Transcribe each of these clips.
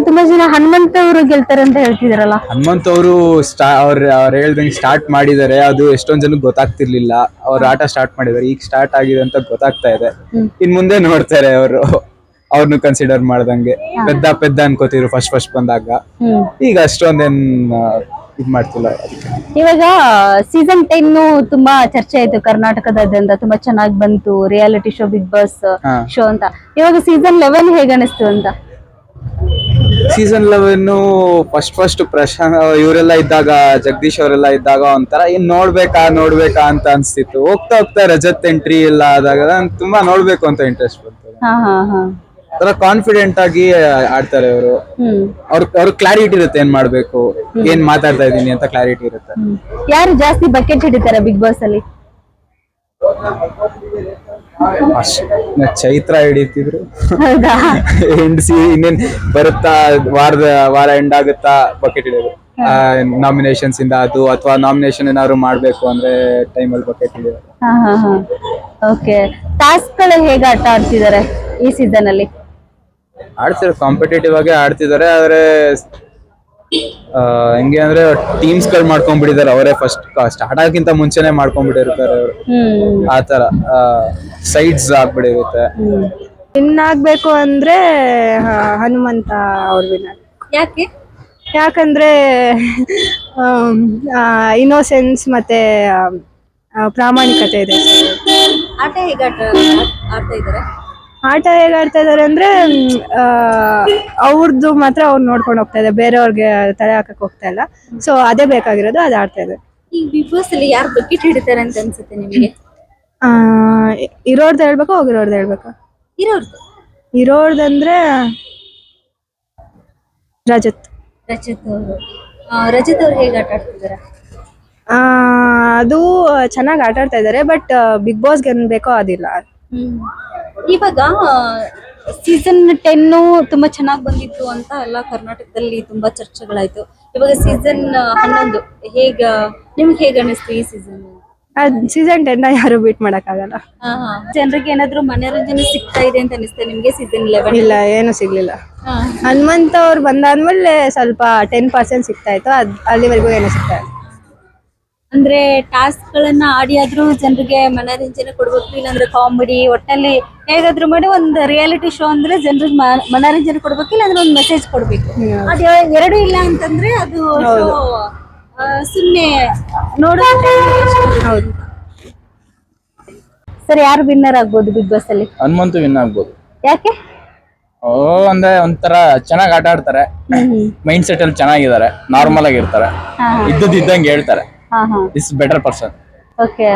ತುಂಬಾ ಜನ ಹನುಮಂತ ಅವರು ಗೆಲ್ತಾರೆ ಅಂತ ಹೇಳ್ತಿದಾರಲ್ಲ. ಹನುಮಂತ್ ಅವರು ಸ್ಟಾ ಅವ್ರ ಅವ್ರು ಹೇಳ್ದಂಗೆ ಸ್ಟಾರ್ಟ್ ಮಾಡಿದ್ದಾರೆ ಅದು ಎಷ್ಟೊಂದ್ ಜನಕ್ಕೆ ಗೊತ್ತಾಗ್ತಿರ್ಲಿಲ್ಲ. ಅವ್ರ ಆಟ ಸ್ಟಾರ್ಟ್ ಮಾಡಿದ್ದಾರೆ ಈಗ ಸ್ಟಾರ್ಟ್ ಆಗಿದೆ ಅಂತ ಗೊತ್ತಾಗ್ತಾ ಇದೆ. ಇನ್ ಮುಂದೆ ನೋಡ್ತಾರೆ ಅವರು. ಅವ್ರನ್ನು ಕನ್ಸಿಡರ್ ಮಾಡ್ದಂಗೆ. ಪೆದ್ದ ಪೆದ್ದ ಅನ್ಕೋತಿದ್ರು ಫಸ್ಟ್ ಫಸ್ಟ್ ಬಂದಾಗ. ಈಗ ಅಷ್ಟೊಂದೇನ್ ಇದ್ ಮಾಡ್ತಿಲ್ಲ ಅದಕ್ಕೆ. ಇವಾಗ ಸೀಸನ್ ಟೆನ್ ತುಂಬಾ ಚರ್ಚೆ ಆಯ್ತು. ಕರ್ನಾಟಕದಾದ್ಯಂತ ತುಂಬಾ ಚೆನ್ನಾಗಿ ಬಂತು. ರಿಯಾಲಿಟಿ ಶೋ ಬಿಗ್ ಬಾಸ್ ಹಾ. ಶೋ ಅಂತ. ಇವಾಗ ಸೀಸನ್ ಲೆವೆನ್ ಹೇಗ ಅನಿಸ್ತು ಅಂತ? ಸೀಸನ್ ಲೆವೆನ್ನು ಫಸ್ಟ್ ಫಸ್ಟ್ ಪ್ರಶಾಂತ್ ಇವರೆಲ್ಲ ಇದ್ದಾಗ ಜಗದೀಶ್ ಅವರೆಲ್ಲ ಇದ್ದಾಗ ಒಂಥರ ಏನ್ ನೋಡ್ಬೇಕಾ ನೋಡ್ಬೇಕಾ ಅಂತ ಅನ್ಸ್ತಿತ್ತು. ಹೋಗ್ತಾ ಹೋಗ್ತಾ ರಜತ್ ಎಂಟ್ರಿ ಎಲ್ಲ ಆದಾಗ ನಂಗ್ ತುಂಬಾ ನೋಡ್ಬೇಕು ಅಂತ ಇಂಟ್ರೆಸ್ಟ್ ಬಂತು. ಹಾ ಹಾ ಹಾ. ಒಂಥರ ಕಾನ್ಫಿಡೆಂಟ್ ಆಗಿ ಆಡ್ತಾರೆ ಅವರು. ಹ್ಮ್. ಅವ್ರ ಅವ್ರ ಕ್ಲಾರಿಟಿ ಇರುತ್ತೆ ಏನ್ ಮಾಡ್ಬೇಕು ಏನ್ ಮಾತಾಡ್ತಾ ಇದೀನಿ ಅಂತ ಕ್ಲಾರಿಟಿ ಇರುತ್ತೆ. ಯಾರು ಜಾಸ್ತಿ ಬಕೆಟ್ ಹಿಡಿತಾರೆ ಬಿಗ್ ಬಾಸ್ ಅಲ್ಲಿ? ಅಷ್ಟ್ ಚೈತ್ರ ಹಿಡಿತಿದ್ರು. ಹೌದಾ? ಎಂಡ್ಸಿ ಇನ್ನೇನ್ ಬರುತ್ತಾ ವಾರದ ವಾರ ಎಂಡ್ ಆಗುತ್ತಾ ಬಕೆಟ್ ಹಿಡಿಯೋದು ನಾಮಿನೇಷನ್ಸ್ ಇಂದ ಅದು ಅಥವಾ ನಾಮಿನೇಷನ್ ಏನಾದ್ರು ಮಾಡ್ಬೇಕು ಅಂದ್ರೆ ಟೈಮಲ್ಲಿ ಬಕೆಟ್ ಹಿಡಿಯೋದು ಹಾ ಹಾ ಹಾ. ಓಕೆ ಟಾಸ್ಕ್ಗಳು ಹೇಗೆ ಆಟ ಆಡ್ತಿದ್ದಾರೆ ಈ ಸೀಸನ್ ಅಲ್ಲಿ? ಆಡ್ತಿದ್ರು ಕಾಂಪಿಟೇಟಿವ್ ಆಗಿ ಆಡ್ತಿದ್ದಾರೆ ಆದ್ರೆ ಹೆಂಗೆ ಅಂದ್ರೆ ಟೀಮ್ಸ್ಗಳು ಮಾಡ್ಕೊಂಡ್ಬಿಟ್ಟಿದ್ದಾರೆ ಅವರೇ ಫಸ್ಟ್ ಸ್ಟಾರ್ಟ್ ಆಗಕ್ಕಿಂತ ಮುಂಚೆನೆ ಮಾಡ್ಕೊಂಡ್ಬಿಟ್ಟಿರ್ತಾರೆ ಅವರು. ಆತರ ಆ ತರ ಸೈಡ್ಸ್ ಆಗ್ಬಿಡಿರುತ್ತೆ ವಿನ್ ಆಗ್ಬೇಕು ಅಂದ್ರೆ ಹ- ಹನುಮಂತ ಅವ್ರ ವಿನ್ ಯಾಕೆ? ಯಾಕಂದ್ರೆ ಇನ್ನೋಸೆನ್ಸ್ ಮತ್ತೆ ಆ, ಪ್ರಾಮಾಣಿಕತೆ ಇದೆ. ಆಟ ಹೇಗೆ ಆಟ ಆಡ್ತಾ ಇದ್ದಾರೆ? ಆಟ ಹೇಗ್ ಆಡ್ತಾ ಇದಾರೆ ಅಂದ್ರೆ ಅವ್ರದ್ದು ಮಾತ್ರ ಅವ್ರು ನೋಡ್ಕೊಂಡು ಹೋಗ್ತಾ ಇದ್ದಾರೆ ಬೇರೆಯವ್ರಿಗೆ ತಲೆ ಹಾಕಕ್ ಹೋಗ್ತಾ ಇಲ್ಲ. ಸೊ ಅದೇ ಬೇಕಾಗಿರೋದು ಅದ ಆಡ್ತಾ ಇದೆ ಈ ಬಿಗ್ ಬಾಸ್ ಅಲ್ಲಿ ಯಾರು ಬಕೆಟ್ ಹಿಡಿತಾರೆ ಅಂತ ಅನ್ಸುತ್ತೆ ನಿಮಗೆ? ಆ, ಇರೋರ್ದು ಹೇಳ್ಬೇಕಾ ಹೋಗಿರೋರ್ದು ಹೇಳ್ಬೇಕಾ? ಇರೋರ್ದು. ಇರೋರ್ದಂದ್ರೆ ರಜತ್. ರಜತ್ ಅವರು. ರಜತ್ ಅವ್ರು ಹೇಗೆ ಆಟ ಆಡ್ತಿದ್ದಾರೆ ಆ, ಅದು ಚೆನ್ನಾಗಿ ಆಟ ಆಡ್ತಾ ಇದ್ದಾರೆ ಬಟ್ ಬಿಗ್ ಬಾಸ್ಗೆ ಏನ್ ಬೇಕೋ ಅದಿಲ್ಲ. ಇವಾಗ ಸೀಸನ್ ಟೆನ್ನು ತುಂಬಾ ಚೆನ್ನಾಗಿ ಬಂದಿತ್ತು ಅಂತ ಎಲ್ಲ ಕರ್ನಾಟಕದಲ್ಲಿ ತುಂಬಾ ಚರ್ಚೆಗಳಾಯ್ತು. ಇವಾಗ ಸೀಸನ್ ಹನ್ನೊಂದು ಹೇಗ ನಿಮ್ಗೆ ಹೇಗ ಅನಿಸ್ತು ಈ ಸೀಸನ್ ಸೀಸನ್ ಟೆನ್ ಯಾರು ಬೀಟ್ ಮಾಡಕ್ಕಾಗಲ್ಲ. ಜನರಿಗೆ ಏನಾದ್ರು ಮನೋರಂಜನೆ ಸಿಗ್ತಾ ಇದೆ ಅಂತ ಅನಿಸ್ತಾ ನಿಮ್ಗೆ ಸೀಸನ್ ಲೆವೆನ್ ಇಲ್ಲ ಏನು ಸಿಗ್ಲಿಲ್ಲ. ಹನುಮಂತ ಅವ್ರು ಬಂದಾದ್ಮೇಲೆ ಸ್ವಲ್ಪ ಟೆನ್ ಪರ್ಸೆಂಟ್ ಸಿಗ್ತಾ ಇತ್ತು ಅದ್ ಅಲ್ಲಿವರೆಗೂ ಏನು ಸಿಗ್ತಾ ಇಲ್ಲ. ಅಂದ್ರೆ ಟಾಸ್ಕ್ ಗಳನ್ನ ಆಡಿ ಆದ್ರೂ ಜನರಿಗೆ ಮನರಂಜನೆ ಕೊಡ್ಬೇಕು ಇಲ್ಲಾಂದ್ರೆ ಕಾಮಿಡಿ ಒಟ್ಟಲ್ಲಿ ಹೇಗಾದ್ರೂ ಮಾಡಿ ಒಂದು ರಿಯಾಲಿಟಿ ಶೋ ಅಂದ್ರೆ ಜನರಿಗೆ ಮನರಂಜನೆ ಕೊಡ್ಬೇಕು ಇಲ್ಲಾಂದ್ರೆ ಒಂದು ಮೆಸೇಜ್ ಕೊಡ್ಬೇಕು. ಅದ್ ಎರಡು ಇಲ್ಲ ಅಂತಂದ್ರೆ ಅದು ಸುಮ್ಮನೆ ಸುಮ್ನೆ ನೋಡೋದು ಸರ್ ಯಾರು ವಿನ್ನರ್ ಆಗ್ಬೋದು ಬಿಗ್ ಬಾಸ್ ಅಲ್ಲಿ? ಹನುಮಂತು ವಿನ್ ಆಗ್ಬೋದು. ಯಾಕೆ? ಓ ಅಂದ್ರೆ ಒಂಥರ ಚೆನ್ನಾಗಿ ಆಟ ಆಡ್ತಾರೆ. ಮೈಂಡ್ ಸೆಟ್ ಅಲ್ಲಿ ಚೆನ್ನಾಗಿದ್ದಾರೆ ನಾರ್ಮಲ್ ಆಗಿರ್ತಾರೆ ಇದ್ದದ್ ಇದ್ದಂಗೆ ಹೇಳ್ತಾರೆ. ಇಸ್ ಬೆಟರ್ ಪರ್ಸನ್ ಓಕೆ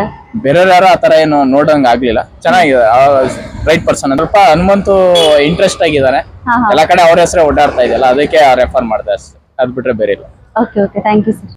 ಯಾರು ಯಾರು ಆತರ ಏನು ನೋಡಂಗ ಆಗ್ಲಿಲ್ಲ. ಚೆನ್ನಾಗಿದೆ. ರೈಟ್ ಪರ್ಸನ್ ಸ್ವಲ್ಪ ಹನುಮಂತು ಇಂಟ್ರೆಸ್ಟ್ ಆಗಿದ್ದಾನೆ. ಎಲ್ಲಾ ಕಡೆ ಅವ್ರ ಹೆಸರೇ ಓಡಾಡ್ತಾ ಇದೆಯಲ್ಲ ಅದಕ್ಕೆ ರೆಫರ್ ಮಾಡ್ದೆ ಅಷ್ಟೇ. ಅದ್ ಬಿಟ್ರೆ ಬೇರೆ ಇಲ್ಲ. Okay okay thank you sir